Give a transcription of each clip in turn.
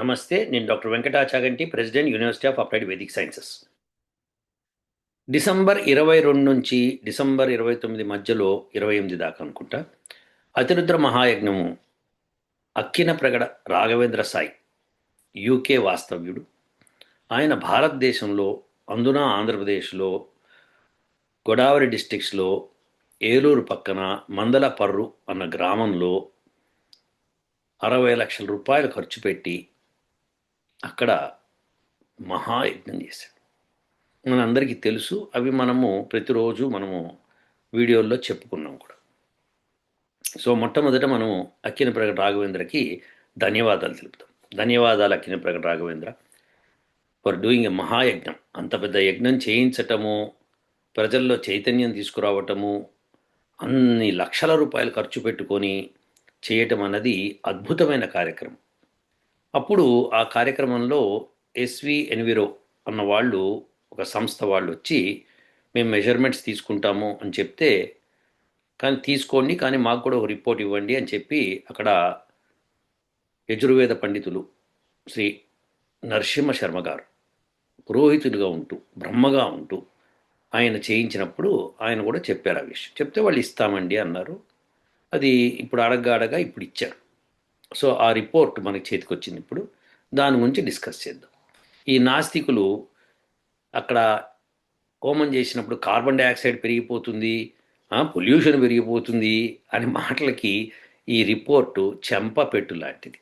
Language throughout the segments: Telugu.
నమస్తే నేను doctor Venkatachaganti president university of applied Vedic sciences. December ఇరవై రెండు నుంచి డిసెంబర్ ఇరవై తొమ్మిది మధ్యలో ఇరవై ఎనిమిది దాకా అనుకుంటా అతిరుద్ర మహాయజ్ఞము అక్కిన ప్రగడ రాఘవేంద్ర సాయి యూకే వాస్తవ్యుడు. ఆయన భారతదేశంలో అందున ఆంధ్రప్రదేశ్లో గోదావరి డిస్టిక్స్లో ఏలూరు పక్కన మందలపర్రు అన్న గ్రామంలో అరవై లక్షల రూపాయలు ఖర్చు పెట్టి అక్కడ మహాయజ్ఞం చేశాడు. మనందరికీ తెలుసు అవి మనము ప్రతిరోజు మనము వీడియోల్లో చెప్పుకున్నాం కూడా. సో మొట్టమొదట మనము అక్కిన ప్రకట రాఘవేంద్రకి ధన్యవాదాలు తెలుపుతాం. ధన్యవాదాలు అక్కిన ప్రకట రాఘవేంద్ర. ఫర్ డూయింగ్ ఎ మహాయజ్ఞం. అంత పెద్ద యజ్ఞం చేయించటము ప్రజల్లో చైతన్యం తీసుకురావటము అన్ని లక్షల రూపాయలు ఖర్చు పెట్టుకొని చేయటం అన్నది అద్భుతమైన కార్యక్రమం. అప్పుడు ఆ కార్యక్రమంలో ఎస్వి ఎన్విరో అన్న వాళ్ళు ఒక సంస్థ వాళ్ళు వచ్చి మేము మెజర్మెంట్స్ తీసుకుంటాము అని చెప్తే కానీ తీసుకోండి కానీ మాకు కూడా ఒక రిపోర్ట్ ఇవ్వండి అని చెప్పి అక్కడ యజుర్వేద పండితులు శ్రీ నరసింహ శర్మ గారు పురోహితుడిగా ఉంటూ బ్రహ్మగా ఉంటూ ఆయన చేయించినప్పుడు ఆయన కూడా చెప్పారు ఆ విషయం. చెప్తే వాళ్ళు ఇస్తామండి అన్నారు. అది ఇప్పుడు అడగ్గా అడగా ఇప్పుడు ఇచ్చారు. సో ఆ రిపోర్ట్ మనకి చేతికి వచ్చింది ఇప్పుడు. దాని గురించి డిస్కస్ చేద్దాం. ఈ నాస్తికులు అక్కడ హోమం చేసినప్పుడు కార్బన్ డైఆక్సైడ్ పెరిగిపోతుంది పొల్యూషన్ పెరిగిపోతుంది అనే మాటలకి ఈ రిపోర్టు చెంపపెట్టు లాంటిది.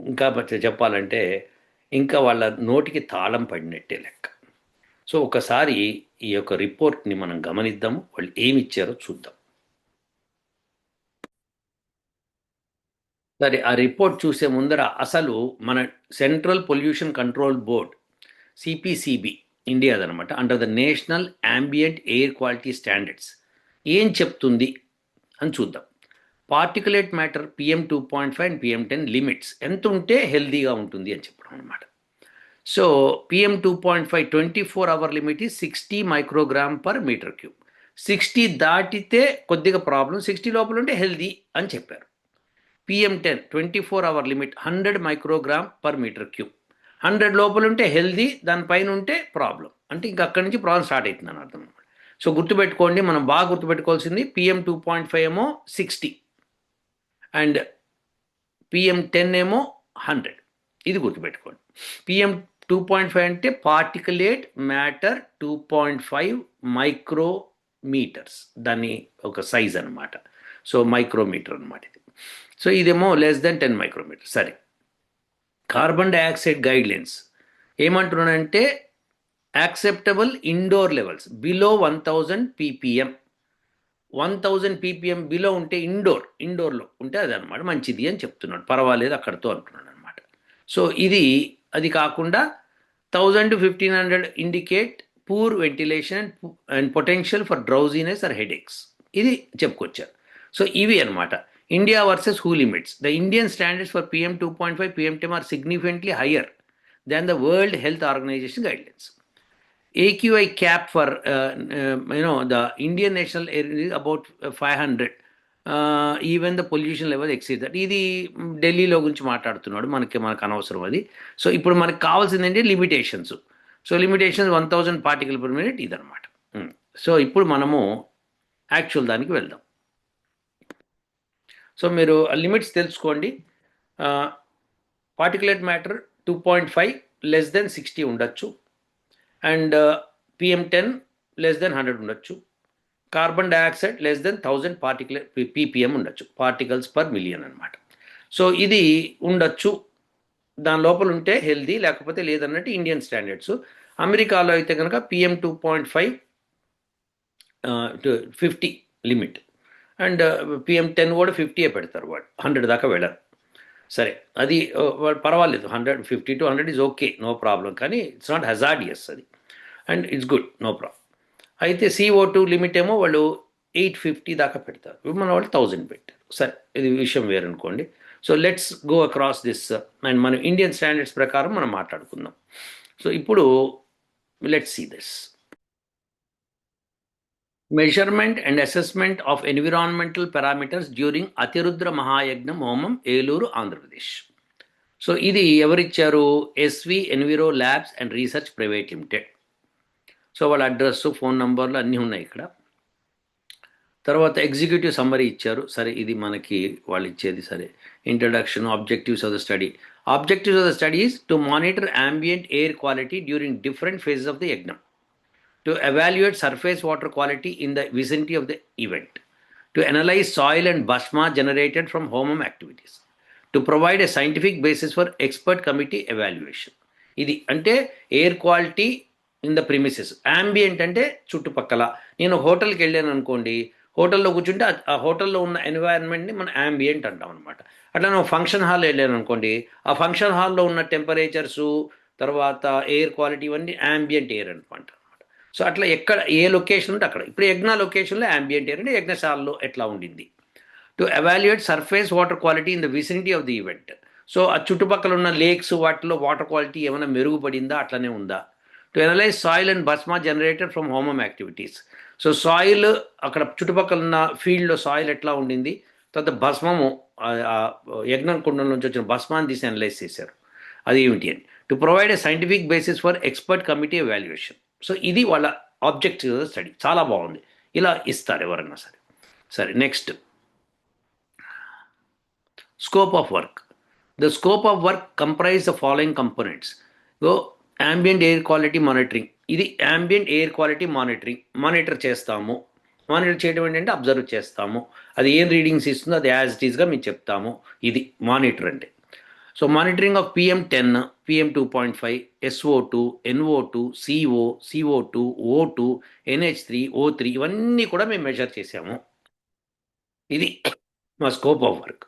ఇంకా చెప్పాలంటే ఇంకా వాళ్ళ నోటికి తాళం పడినట్టే లెక్క. సో ఒకసారి ఈ యొక్క రిపోర్ట్ని మనం గమనిద్దాము వాళ్ళు ఏమి ఇచ్చారో చూద్దాం. సరే ఆ రిపోర్ట్ చూసే ముందర అసలు మన central pollution control board CPCB ఇండియాదనమాట under the national ambient air quality standards. ఏం చెప్తుంది అని చూద్దాం. Particulate matter PM two point five and PM ten limits. ఎంత ఉంటే హెల్దీగా ఉంటుంది అని చెప్పడం అనమాట so PM two point five twenty four hour limit ఈ sixty microgram per metre cube. Sixty దాటితే కొద్దిగా ప్రాబ్లం సిక్స్టీ లోపల ఉంటే హెల్దీ అని చెప్పారు. PM ten twenty four hour limit hundred microgram per metre cube hundred లోపల ఉంటే హెల్దీ దానిపైన ఉంటే ప్రాబ్లం అంటే ఇంకా అక్కడి నుంచి ప్రాబ్లం స్టార్ట్ అవుతుంది అని అర్థం అనమాట. సో గుర్తుపెట్టుకోండి మనం బాగా గుర్తుపెట్టుకోవాల్సింది పిఎం టూ పాయింట్ ఫైవ్ ఏమో సిక్స్టీ అండ్ పిఎం టెన్ ఏమో హండ్రెడ్ ఇది గుర్తుపెట్టుకోండి. పిఎం టూ పాయింట్ ఫైవ్ అంటే particulate matter two point five micrometres దాని ఒక సైజ్ అనమాట. సో మైక్రోమీటర్ అనమాట ఇది. సో ఇదేమో లెస్ దెన్ టెన్ మైక్రోమీటర్ సరే. కార్బన్ డైఆక్సైడ్ గైడ్ లైన్స్ ఏమంటున్నానంటే acceptable indoor levels below one thousand PPM one thousand PPM below ఉంటే ఇండోర్ ఇండోర్లో ఉంటే అది అనమాట మంచిది అని చెప్తున్నాడు. పర్వాలేదు అక్కడితో అంటున్నాడు అనమాట సో ఇది అది కాకుండా thousand to fifteen hundred indicate poor ventilation and potential for drowsiness or headaches ఇది చెప్పుకొచ్చారు. సో ఇవి అనమాట India versus who limits the Indian standards for PM two point five PM ten are significantly higher than the world health organization guidelines AQI cap for uh, uh, you know the Indian national air is about 500. Even the pollution level exceed that ఇది ఢిల్లీలో గురించి మాట్లాడుతున్నాడు. మనకి మనకు అనవసరం అది. సో ఇప్పుడు మనకు కావాల్సింది ఏంటి? Limitations so limitations one thousand particle per minute ఇదనమాట సో ఇప్పుడు మనము యాక్చువల్ దానికి వెళ్దాం. సో మీరు లిమిట్స్ తెలుసుకోండి. Particulate matter two point five less than sixty ఉండొచ్చు. And PM ten less than hundred ఉండొచ్చు. Carbon dioxide less than thousand particular ppm ఉండొచ్చు. పార్టికల్స్ పర్ మిలియన్ అనమాట సో ఇది ఉండొచ్చు. దాని లోపల ఉంటే హెల్దీ లేకపోతే లేదన్నట్టు ఇండియన్ స్టాండర్డ్స్ అమెరికాలో అయితే కనుక PM two point five fifty limit and uh, PM ten కూడా ఫిఫ్టీయే పెడతారు వాళ్ళు. హండ్రెడ్ దాకా వెళ్ళరు. సరే అది uh, పర్వాలేదు. Hundred fifty to hundred is okay no problem కానీ ఇట్స్ నాట్ హజార్డియస్ అది. And it's good no problem అయితే సిఓ టూ లిమిట్ ఏమో వాళ్ళు ఎయిట్ ఫిఫ్టీ దాకా పెడతారు. మన వాళ్ళు థౌజండ్ పెట్టారు. సరే ఇది విషయం వేరనుకోండి. So let's go across this and మన ఇండియన్ స్టాండర్డ్స్ ప్రకారం మనం మాట్లాడుకుందాం. సో ఇప్పుడు let's see this measurement and assessment of environmental parameters during అతిరుద్ర మహాయజ్ఞం హోమం ఏలూరు ఆంధ్రప్రదేశ్ సో ఇది ఎవరిచ్చారు? SV enviro labs and research private limited so వాళ్ళ అడ్రస్ ఫోన్ నంబర్లు అన్నీ ఉన్నాయి ఇక్కడ. తర్వాత ఎగ్జిక్యూటివ్ సమ్మరీ ఇచ్చారు. సరే ఇది మనకి వాళ్ళు ఇచ్చేది సరే. Introduction objectives of the study objectives of the studies to monitor ambient air quality during different phases of the yagnam to evaluate surface water quality in the vicinity of the event, to analyze soil and basma generated from homum activities, to provide a scientific basis for expert committee evaluation. ఇది అంటే air quality in the premises ambient అంటే చుట్టుపక్కల నేను హోటల్కి వెళ్ళాను అనుకోండి హోటల్లో కూర్చుంటే ఆ- హోటల్లో ఉన్న ఎన్వైరన్మెంట్ని మనం ambient అంటాం అనమాట అట్లా నువ్వు ఫంక్షన్ హాల్ వెళ్ళాను అనుకోండి ఆ ఫంక్షన్ హాల్లో ఉన్న టెంపరేచర్సు తర్వాత ఎయిర్ క్వాలిటీ ఇవన్నీ ambient ఎయిర్ అనమాట సో అట్లా ఎక్కడ ఏ లొకేషన్ ఉంటే అక్కడ. ఇప్పుడు యజ్ఞ లొకేషన్లో ambient ఎయిర్ అంటే యజ్ఞశాలలో ఎట్లా ఉండింది? To evaluate surface water quality in the vicinity of the event so ఆ చుట్టుపక్కల ఉన్న లేక్స్ వాటిలో వాటర్ క్వాలిటీ ఏమైనా మెరుగుపడిందా? అట్లనే ఉందా? To analyse soil and bhasma generated from homam activities so soil అక్కడ చుట్టుపక్కల ఉన్న ఫీల్డ్లో సాయిల్ ఎట్లా ఉండింది? తర్వాత భస్మము యజ్ఞం కుండం నుంచి వచ్చిన భస్మాన్ని తీసి అనలైజ్ చేశారు. అది ఏమిటి అని. To provide a scientific basis for expert committee evaluation so ఇది వాళ్ళ ఆబ్జెక్టివ్ స్టడీ. చాలా బాగుంది. ఇలా ఇస్తారు ఎవరన్నా సరే. సరే next. Scope of work. The scope of work comprise the following components. So ambient air quality monitoring ఇది ambient air quality monitoring monitor చేస్తాము. మానిటర్ చేయడం ఏంటంటే అబ్జర్వ్ చేస్తాము. అది ఏం రీడింగ్స్ ఇస్తుందో అది యాజ్ ఇట్ ఈస్గా మేము చెప్తాము. ఇది మానిటర్ అంటే. So monitoring of PM ten PM two point five SO two NO two CO CO two O two NH three O three ఇవన్నీ కూడా మేము మెజర్ చేసాము ఇది మా scope of work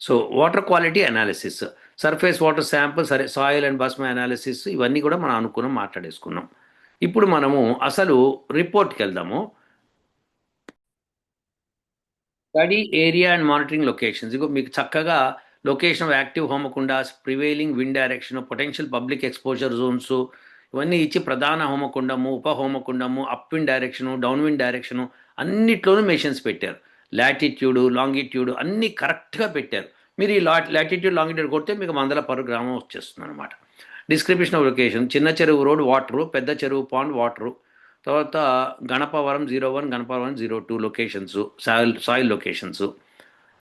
so water quality analysis surface water sample సరే సాయిల్ అండ్ బస్మ అనాలిసిస్ ఇవన్నీ కూడా మనం అనుకున్నాం మాట్లాడేసుకున్నాం. ఇప్పుడు మనము అసలు రిపోర్ట్కి వెళ్దాము. Study area and monitoring locations ఇగో మీకు చక్కగా location of active హోమకుండాస్ prevailing wind direction potential public exposure zones ఇవన్నీ ఇచ్చి ప్రధాన హోమకుండము ఉప హోమకుండము up wind direction down wind direction అన్నిట్లోనూ మెషిన్స్ పెట్టారు. లాటిట్యూడ్ లాంగిట్యూడ్ అన్నీ కరెక్ట్గా పెట్టారు. మీరు ఈ లాట్ లాటిట్యూడ్ లాంగిట్యూడ్ కొడితే మీకు మందల పరు గ్రామం వచ్చేస్తుంది అనమాట డిస్క్రిప్షన్ ఆఫ్ లొకేషన్ చిన్న చెరువు రోడ్ వాటరు పెద్ద చెరువు పాండ్ వాటరు తర్వాత Ganapavaram zero one Ganapavaram zero two locations soil soil locations.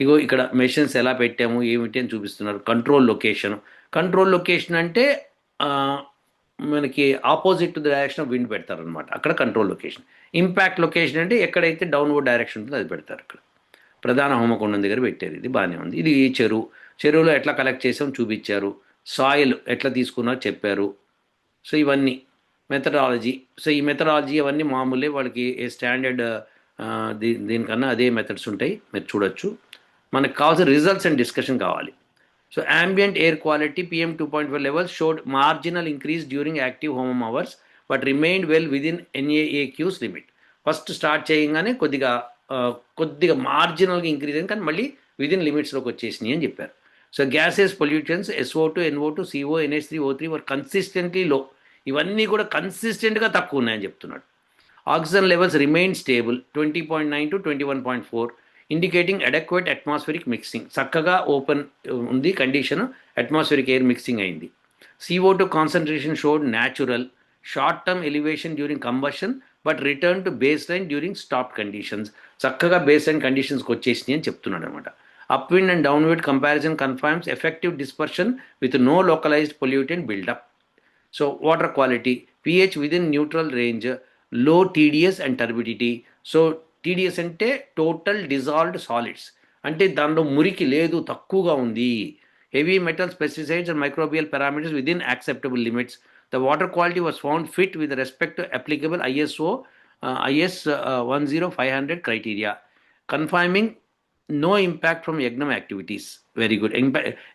ఇగో ఇక్కడ మెషిన్స్ ఎలా పెట్టాము ఏమిటి అని చూపిస్తున్నారు. కంట్రోల్ లొకేషన్ కంట్రోల్ లొకేషన్ అంటే మనకి ఆపోజిట్ డైరెక్షన్ ఆఫ్ విండ్ పెడతారనమాట అక్కడ కంట్రోల్ లొకేషన్ ఇంపాక్ట్ లొకేషన్ అంటే ఎక్కడైతే డౌన్వర్డ్ డైరెక్షన్ ఉంటుందో అది పెడతారు అక్కడ. ప్రధాన హోమకొండ దగ్గర పెట్టారు ఇది బాగానే ఉంది. ఇది చెరువు. చెరువులో ఎట్లా కలెక్ట్ చేసాం చూపించారు. సాయిల్ ఎట్లా తీసుకున్నారో చెప్పారు. సో ఇవన్నీ. మెథడాలజీ సో ఈ మెథడాలజీ అవన్నీ మామూలే వాళ్ళకి ఏ స్టాండర్డ్ దీ దీనికన్నా అదే మెథడ్స్ ఉంటాయి. మీరు చూడొచ్చు. మనకు కావాల్సిన రిజల్ట్స్ అండ్ డిస్కషన్ కావాలి. So ambient air quality PM two point five levels showed marginal increase during active homam hours but remained well within NAAQS limit first start చేయగానే కొద్దిగా కొద్దిగా మార్జినల్గా ఇంక్రీజ్ అయింది కానీ మళ్ళీ విదిన్ లిమిట్స్లోకి వచ్చేసినాయి అని చెప్పారు. So gases pollutions SO two NO two CO NH three O three were consistently low ఇవన్నీ కూడా కన్సిస్టెంట్గా తక్కువ ఉన్నాయని చెప్తున్నాడు. Oxygen levels remain stable twenty point nine to twenty one point four indicating adequate atmospheric mixing చక్కగా ఓపెన్ ఉంది కండిషన్ అట్మాస్ఫిరిక్ ఎయిర్ మిక్సింగ్ అయింది. CO two concentration showed natural short term elevation during combustion but return to base line during stop conditions చక్కగా బేస్ లైన్ కండిషన్స్కి వచ్చేసినాయి అని చెప్తున్నాడు అనమాట upwind and downward comparison confirms effective dispersion with no localized pollutant buildup so water quality pH within neutral రేంజ్లో TDS and turbidity so TDS అంటే టోటల్ డిజాల్వ్డ్ సాలిడ్స్ అంటే దానిలో మురికి లేదు తక్కువగా ఉంది. Heavy metals pesticides and microbial parameters within acceptable limits the water quality was found fit with respect to applicable ISO IS one zero five hundred criteria conforming no impact from yagnam activities very good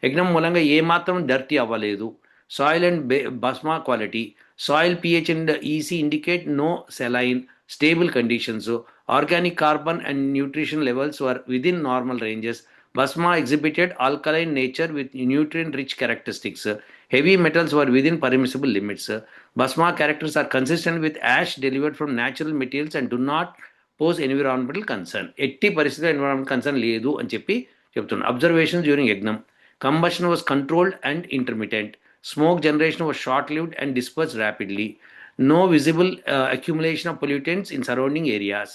యజ్ఞం మూలంగా ఏమాత్రం డర్టీ అవ్వలేదు. Soil and bhasma quality soil pH and EC indicate no saline stable conditions organic carbon and nutrition levels were within normal ranges bhasma exhibited alkaline nature with nutrient rich characteristics heavy metals were within permissible limits bhasma characters are consistent with ash delivered from natural materials and do not pose environmental concern ఎట్టి పరిస్థితిలో ఎన్విరాన్మెంట్ కన్సర్న్ లేదు అని చెప్పి చెప్తున్నాను observation during yagnam combustion was controlled and intermediate smoke generation was short lived and disperse rapidly no visible uh, accumulation of pollutants in surrounding areas.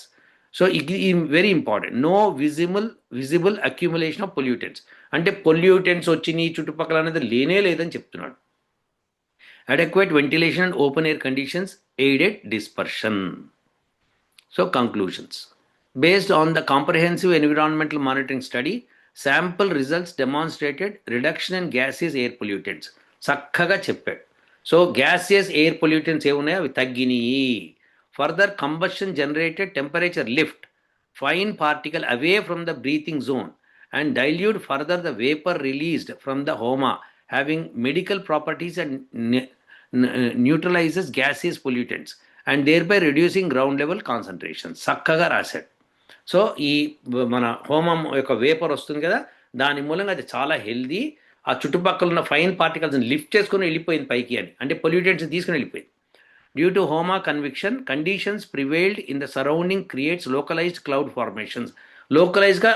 So ఇది very important no visible visible accumulation of pollutants అంటే పొల్యూటెంట్స్ వచ్చినాయి చుట్టుపక్కల అనేది లేనే లేదని చెప్తున్నాడు. Adequate ventilation and open air conditions aided dispersion so conclusions based on the comprehensive environmental monitoring study sample results demonstrated reduction in gases air pollutants చక్కగా చెప్పాడు సో గ్యాసియస్ ఎయిర్ పొల్యూటెన్స్ ఏమున్నాయో? అవి తగ్గినాయి. Further combustion generated temperature lift fine particle away from the breathing zone and dilute further the vapour released from the homa having medical properties and neutralizes gaseous pollutants and thereby reducing ground level concentration చక్కగా రాశాడు. సో ఈ మన హోమం యొక్క వేపర్ వస్తుంది కదా? దాని మూలంగా అది చాలా హెల్దీ ఆ చుట్టుపక్కల ఉన్న ఫైన్ పార్టికల్స్ని లిఫ్ట్ చేసుకుని వెళ్ళిపోయింది పైకి అని అంటే పొల్యూటెంట్స్ తీసుకుని వెళ్ళిపోయింది. Due to homa convection conditions prevailed in the surrounding creates localized cloud formations లోకలైజ్గా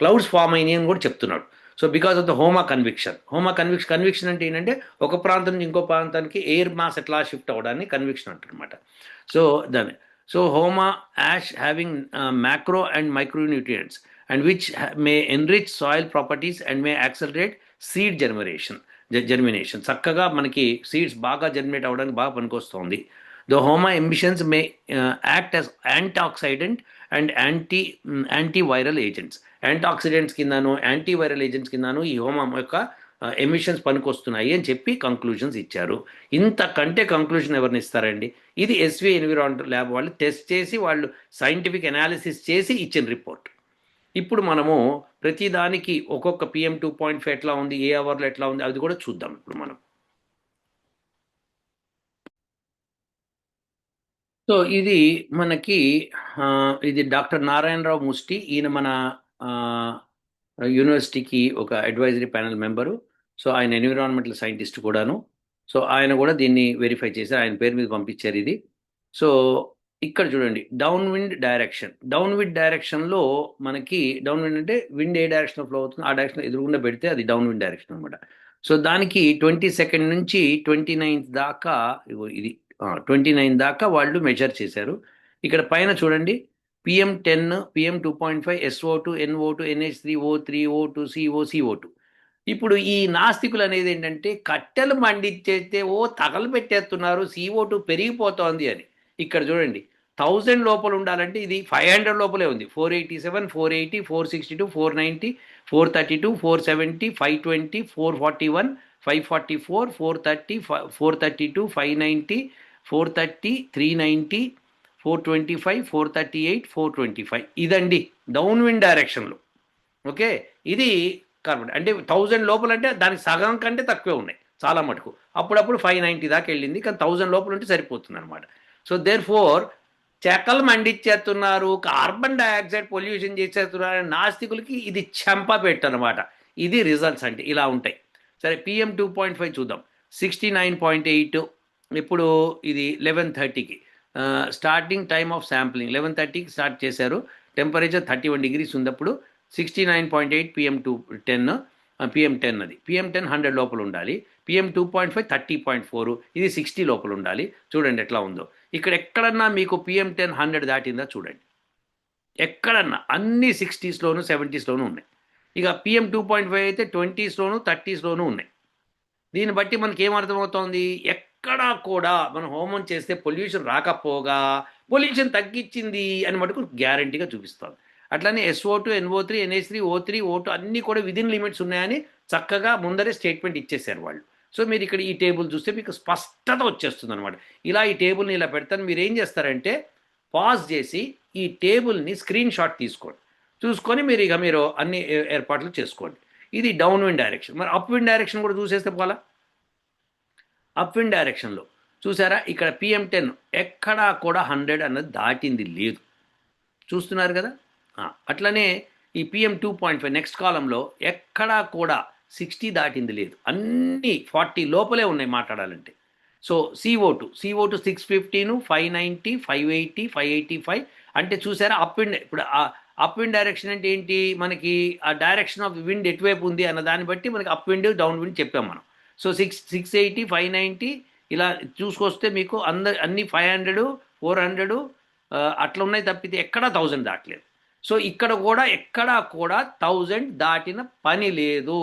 clouds form అయినాయి అని కూడా చెప్తున్నాడు. So because of the homa convection homa convection convection అంటే ఏంటంటే ఒక ప్రాంతం నుంచి ఇంకో ప్రాంతానికి ఎయిర్ మాస్ ఎట్లా షిఫ్ట్ అవ్వడాన్ని కన్విక్షన్ అంటారనమాట సో దాని so homa ash having macro and micronutrients and which may enrich soil properties and may accelerate seed germination germination చక్కగా మనకి సీడ్స్ బాగా జర్మినేట్ అవ్వడానికి బాగా పనికొస్తుంది. The homa emissions may act as antioxidant and anti antiviral agents antioxidants కిందను antiviral agents కిందను ఈ హోమం యొక్క uh, ఎమిషన్స్ పనికొస్తున్నాయి అని చెప్పి కంక్లూషన్స్ ఇచ్చారు. ఇంతకంటే కంక్లూషన్ ఎవరిని ఇస్తారండి? ఇది ఎస్వి ఎన్విరాన్ ల్యాబ్ వాళ్ళు టెస్ట్ చేసి వాళ్ళు సైంటిఫిక్ అనాలిసిస్ చేసి ఇచ్చిన రిపోర్ట్ ఇప్పుడు మనము ప్రతిదానికి ఒక్కొక్క పిఎం టూ పాయింట్ ఫైవ్ ఎట్లా ఉంది ఏ అవర్లో ఎట్లా ఉంది అది కూడా చూద్దాం ఇప్పుడు మనం. సో ఇది మనకి ఇది డాక్టర్ నారాయణరావు ముష్టి ఈయన మన యూనివర్సిటీకి ఒక అడ్వైజరీ ప్యానల్ మెంబరు. సో ఆయన ఎన్విరాన్మెంటల్ సైంటిస్ట్ కూడాను. సో ఆయన కూడా దీన్ని వెరిఫై చేశారు. ఆయన పేరు మీద పంపించారు ఇది. సో ఇక్కడ చూడండి down wind direction down wind డైరెక్షన్లో మనకి డౌన్ విండ్ అంటే విండ్ ఏ డైరెక్షన్ ఫ్లో అవుతుంది ఆ డైరెక్షన్ ఎదురుగుండా పెడితే అది డౌన్ విండ్ డైరెక్షన్ అనమాట సో దానికి ట్వంటీ సెకండ్ నుంచి ట్వంటీ నైన్త్ దాకా ఇది ట్వంటీ నైన్ దాకా వాళ్ళు మెజర్ చేశారు. ఇక్కడ పైన చూడండి PM ten PM two point five SO two NO two NH three O three O two CO CO two ఇప్పుడు ఈ నాస్తికులు అనేది ఏంటంటే కట్టెలు మండిచ్చేస్తే ఓ తగలు పెట్టేస్తున్నారు సిఓ టూ పెరిగిపోతోంది అని. ఇక్కడ చూడండి థౌజండ్ లోపల ఉండాలంటే ఇది ఫైవ్ హండ్రెడ్ లోపలే ఉంది. Four eighty seven four eighty four sixty two four ninety four thirty two four seventy five twenty four forty one five forty four four thirty four thirty two five ninety four thirty three ninety four twenty five four thirty eight four twenty five. ఇదండి డౌన్ విండ్ డైరెక్షన్లో. ఓకే? ఇది కార్బన్ అంటే థౌజండ్ లోపల అంటే దానికి సగం కంటే తక్కువే ఉన్నాయి చాలా మటుకు. అప్పుడప్పుడు ఫైవ్ నైంటీ దాకా వెళ్ళింది కానీ థౌజండ్ లోపల ఉంటే సరిపోతుంది అనమాట సో దేర్ ఫోర్ చెక్కలు మండిచ్చేస్తున్నారు కార్బన్ డైఆక్సైడ్ పొల్యూషన్ చేసేస్తున్నారు నాస్తికులకి ఇది చెంప పెట్టనమాట. ఇది రిజల్ట్స్ అంటే ఇలా ఉంటాయి. సరే పిఎం టూ పాయింట్ ఫైవ్ చూద్దాం. సిక్స్టీ నైన్ పాయింట్ ఎయిట్ ఇప్పుడు ఇది లెవెన్ థర్టీకి starting time of sampling eleven థర్టీకి స్టార్ట్ చేశారు. టెంపరేచర్ థర్టీ వన్ డిగ్రీస్ ఉన్నప్పుడు sixty nine point eight PM two ten PM ten అది. పిఎం టెన్ హండ్రెడ్ లోపల ఉండాలి. PM two point five thirty point four ఇది సిక్స్టీ లోపల ఉండాలి. చూడండి ఎట్లా ఉందో. ఇక్కడ ఎక్కడన్నా మీకు పిఎం టెన్ హండ్రెడ్ దాటిందా చూడండి. ఎక్కడన్నా అన్ని సిక్స్టీస్లోను సెవెంటీస్లోనూ ఉన్నాయి. ఇక పిఎం టూ పాయింట్ ఫైవ్ అయితే ట్వంటీస్లోను థర్టీస్లోనూ ఉన్నాయి. దీన్ని బట్టి మనకి ఏమర్థమవుతోంది ఎక్కడా కూడా మనం హోమం చేస్తే పొల్యూషన్ రాకపోగా పొల్యూషన్ తగ్గించింది అని మటుకు గ్యారంటీగా చూపిస్తుంది. అట్లానే SO two NO three NA three O three O two అన్నీ కూడా విదిన్ లిమిట్స్ ఉన్నాయని చక్కగా ముందరే స్టేట్మెంట్ ఇచ్చేశారు వాళ్ళు. సో మీరు ఇక్కడ ఈ టేబుల్ చూస్తే మీకు స్పష్టత వచ్చేస్తుంది అనమాట ఇలా ఈ టేబుల్ని ఇలా పెడతాను. మీరు ఏం చేస్తారంటే పాజ్ చేసి ఈ టేబుల్ని స్క్రీన్ షాట్ తీసుకోండి. చూసుకొని మీరు ఇక మీరు అన్ని ఏర్పాట్లు చేసుకోండి. ఇది డౌన్ విండ్ డైరెక్షన్. మరి అప్ విండ్ డైరెక్షన్ కూడా చూసేస్తే పోలా అప్ విండ్ డైరెక్షన్లో. చూసారా? ఇక్కడ పిఎం టెన్ ఎక్కడా కూడా హండ్రెడ్ అన్నది దాటింది లేదు. చూస్తున్నారు కదా? అట్లనే ఈ PM two point five next కాలంలో ఎక్కడా కూడా సిక్స్టీ దాటింది లేదు. అన్నీ ఫార్టీ లోపలే ఉన్నాయి మాట్లాడాలంటే. So CO two CO two six ఫిఫ్టీను five ninety five eighty five eighty five అంటే చూసారా అప్ అండ్ ఇప్పుడు అప్ విండ్ డైరెక్షన్ అంటే ఏంటి? మనకి ఆ డైరెక్షన్ ఆఫ్ విండ్ ఎటువైపు ఉంది అన్న దాన్ని బట్టి మనకి అప్ విండ్ డౌన్ విండ్ చెప్పాం మనం. So six six eighty five ninety ఇలా చూసుకొస్తే మీకు అందరు అన్ని ఫైవ్ హండ్రెడ్ ఫోర్ హండ్రెడ్ అట్లా ఉన్నాయి తప్పితే ఎక్కడా థౌజండ్ దాటలేదు. సో ఇక్కడ కూడా ఎక్కడా కూడా థౌజండ్ దాటిన పని లేదు.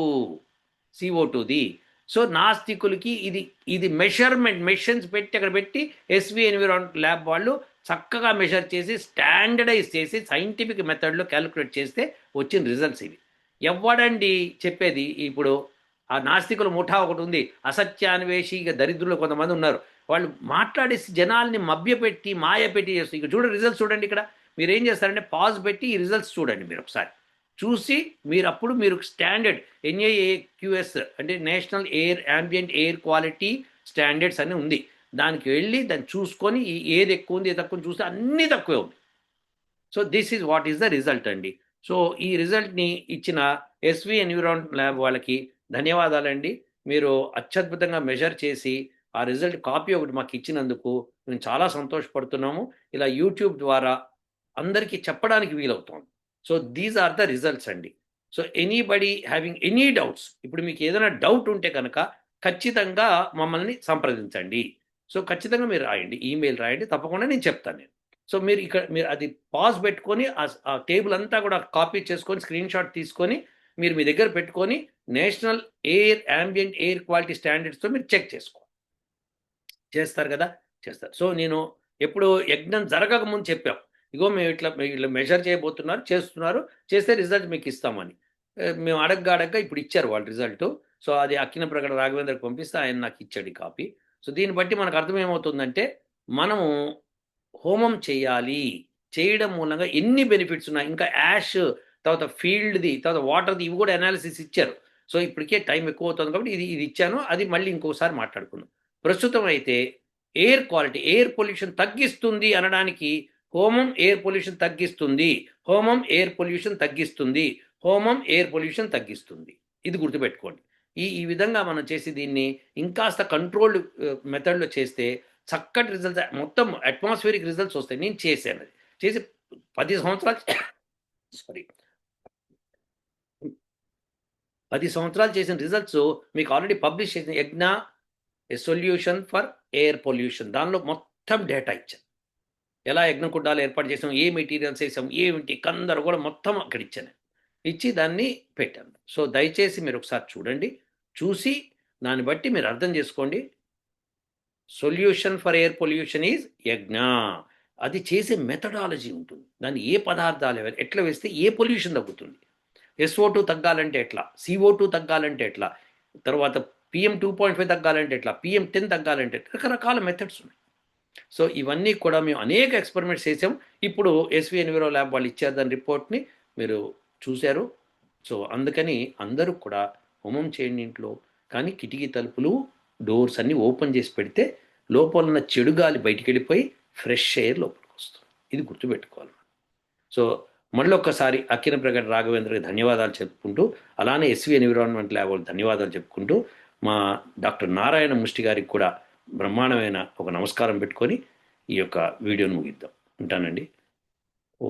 సిఓ టూది. సో నాస్తికులకి ఇది ఇది మెషర్మెంట్ మెషన్స్ పెట్టి అక్కడ పెట్టి ఎస్వి ఎన్విరాన్ ల్యాబ్ వాళ్ళు చక్కగా మెషర్ చేసి స్టాండర్డైజ్ చేసి సైంటిఫిక్ మెథడ్లో క్యాలిక్యులేట్ చేస్తే వచ్చిన రిజల్ట్స్ ఇవి. ఎవ్వడండి చెప్పేది ఇప్పుడు? ఆ నాస్తికుల ముఠా ఒకటి ఉంది. అసత్యాన్వేషి ఇక దరిద్రులు కొంతమంది ఉన్నారు. వాళ్ళు మాట్లాడేసి జనాల్ని మభ్యపెట్టి మాయపెట్టి చేస్తారు ఇక చూడండి రిజల్ట్స్ చూడండి ఇక్కడ. మీరు ఏం చేస్తారంటే పాజ్ పెట్టి ఈ రిజల్ట్స్ చూడండి మీరు ఒకసారి. చూసి మీరు అప్పుడు మీరు స్టాండర్డ్ ఎన్ఏఏ క్యూఎస్ అంటే national air ambient air quality standards అని ఉంది. దానికి వెళ్ళి దాన్ని చూసుకొని ఏది ఎక్కువ ఉంది ఏది తక్కువ చూస్తే అన్నీ తక్కువే ఉంది. So this is what is the result అండి. సో ఈ రిజల్ట్ని ఇచ్చిన ఎస్వి ఎన్విరాన్ ల్యాబ్ వాళ్ళకి ధన్యవాదాలండి. మీరు అత్యద్భుతంగా మెజర్ చేసి ఆ రిజల్ట్ కాపీ ఒకటి మాకు ఇచ్చినందుకు మేము చాలా సంతోషపడుతున్నాము. ఇలా యూట్యూబ్ ద్వారా అందరికీ చెప్పడానికి వీలవుతోంది. So these are the results అండి. So anybody having any doubts ఇప్పుడు మీకు ఏదైనా డౌట్ ఉంటే కనుక ఖచ్చితంగా మమ్మల్ని సంప్రదించండి. సో ఖచ్చితంగా మీరు రాయండి. ఈమెయిల్ రాయండి. తప్పకుండా నేను చెప్తాను నేను. సో మీరు ఇక్కడ మీరు అది పాజ్ పెట్టుకొని ఆ- టేబుల్ అంతా కూడా కాపీ చేసుకొని స్క్రీన్ షాట్ తీసుకొని మీరు మీ దగ్గర పెట్టుకొని national air ambient air quality స్టాండర్డ్స్తో మీరు చెక్ చేసుకోవాలి. చేస్తారు కదా? చేస్తారు. సో నేను ఎప్పుడు యజ్ఞం జరగక ముందు చెప్పాం. ఇగో మేము ఇట్లా ఇట్లా మెజర్ చేయబోతున్నారు చేస్తున్నారు చేస్తే రిజల్ట్ మీకు ఇస్తామని. మేము అడగ్గా అడగ్గా ఇప్పుడు ఇచ్చారు వాళ్ళు రిజల్ట్ సో అది అక్కిన ప్రకటన రాఘవేంద్రకి పంపిస్తే ఆయన నాకు ఇచ్చాడు కాపీ సో దీన్ని బట్టి మనకు అర్థం ఏమవుతుందంటే మనము హోమం చేయాలి. చేయడం మూలంగా ఎన్ని బెనిఫిట్స్ ఉన్నాయి? ఇంకా యాష్ తర్వాత ఫీల్డ్ది తర్వాత వాటర్ది ఇవి కూడా అనాలిసిస్ ఇచ్చారు. సో ఇప్పటికే టైం ఎక్కువ అవుతుంది కాబట్టి ఇది ఇది ఇచ్చాను. అది మళ్ళీ ఇంకోసారి మాట్లాడుకుందాం. ప్రస్తుతం అయితే ఎయిర్ క్వాలిటీ ఎయిర్ పొల్యూషన్ తగ్గిస్తుంది అనడానికి హోమం ఎయిర్ పొల్యూషన్ తగ్గిస్తుంది. హోమం ఎయిర్ పొల్యూషన్ తగ్గిస్తుంది. హోమం ఎయిర్ పొల్యూషన్ తగ్గిస్తుంది. ఇది గుర్తుపెట్టుకోండి. ఈ ఈ విధంగా మనం చేసి దీన్ని ఇంకాస్త కంట్రోల్డ్ మెథడ్లో చేస్తే చక్కటి రిజల్ట్స్ మొత్తం అట్మాస్ఫియరిక్ రిజల్ట్స్ వస్తాయి. నేను చేశాను అది. చేసి పది సంవత్సరాలు సారీ. పది సంవత్సరాలు చేసిన రిజల్ట్స్ మీకు ఆల్రెడీ పబ్లిష్ చేసిన యజ్ఞ a solution for air pollution. దానిలో మొత్తం డేటా ఇచ్చాను. ఎలా యజ్ఞకుండాలు ఏర్పాటు చేసాం ఏ మెటీరియల్స్ వేసాం ఏమిటి కందరు కూడా మొత్తం అక్కడ ఇచ్చాను ఇచ్చి దాన్ని పెట్టాను. సో దయచేసి మీరు ఒకసారి చూడండి. చూసి దాన్ని బట్టి మీరు అర్థం చేసుకోండి. Solution for air pollution is yajna. అది చేసే మెథడాలజీ ఉంటుంది. దాన్ని ఏ పదార్థాలు ఎట్లా వేస్తే ఏ పొల్యూషన్ తగ్గుతుంది? ఎస్ఓ టూ తగ్గాలంటే ఎట్లా? సిఓ టూ తగ్గాలంటే ఎట్లా? తర్వాత పిఎం టూ పాయింట్ ఫైవ్ తగ్గాలంటే ఎట్లా? పిఎం టెన్ తగ్గాలంటే రకరకాల మెథడ్స్ ఉన్నాయి. సో ఇవన్నీ కూడా మేము అనేక ఎక్స్పెరిమెంట్స్ చేసాం ఇప్పుడు ఎస్వి ఎన్విరో ల్యాబ్ వాళ్ళు ఇచ్చారు దాని రిపోర్ట్ని మీరు చూశారు. సో అందుకని అందరూ కూడా హోమం చేయండి ఇంట్లో. కానీ కిటికీ తలుపులు డోర్స్ అన్నీ ఓపెన్ చేసి పెడితే లోపల ఉన్న చెడు గాలి బయటికి వెళ్ళిపోయి ఫ్రెష్ ఎయిర్ లోపలికి వస్తుంది. ఇది గుర్తుపెట్టుకోవాలి. సో మళ్ళీ ఒక్కసారి అక్కిన ప్రగట రాఘవేంద్రకి ధన్యవాదాలు చెప్పుకుంటూ అలానే ఎస్వి ఎన్విరాన్మెంట్ ల్యాబ్ వాళ్ళు ధన్యవాదాలు చెప్పుకుంటూ మా డాక్టర్ నారాయణ ముష్టి గారికి కూడా బ్రహ్మాండమైన ఒక నమస్కారం పెట్టుకొని ఈ యొక్క వీడియోను ముగిద్దాం. ఉంటానండి. ఓ